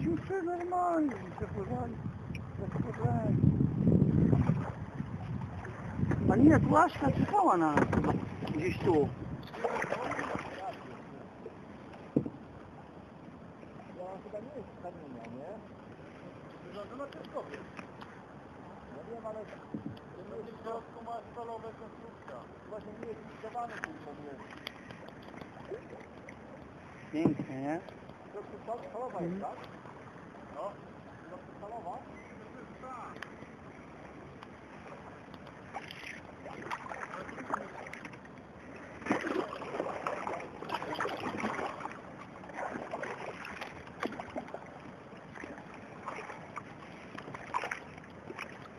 Żeśmy sobie normalnie przepływali. Przepływali. A nie, tu Aśka czekała na nas. Gdzieś tu. Ja chyba nie jest z kamienia, nie? Wyrządzona przez kobiet. Ja wiem, ale w środku ma stalowe konstrukcja. Właśnie nie jest zlikwidowany ten podmiot. Pięknie, nie? W środku stal- stalowa jest, tak? No.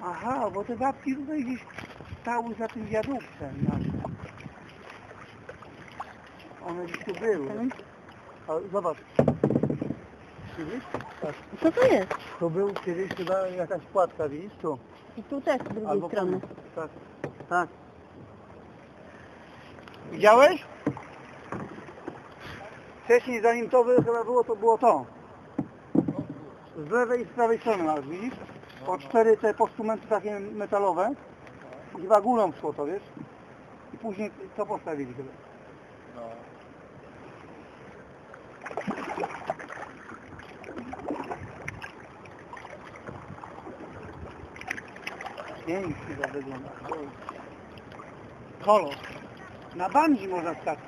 Aha, bo te babki tutaj gdzieś stały za tym wiaduktem naszym. One gdzieś tu były. A, zobacz. Widzisz? Tak. Co to jest? To był kiedyś chyba jakaś płatka, widzisz tu? I tu też z drugiej Albo strony. Tak, tak. Widziałeś? Wcześniej zanim to by- chyba było, to było to. Z lewej i z prawej strony masz, widzisz? Po cztery te postumenty takie metalowe. I chyba górą szło to, wiesz? I później to postawili chyba. Pięknie to wygląda. Kolor. Na bandzi można stać.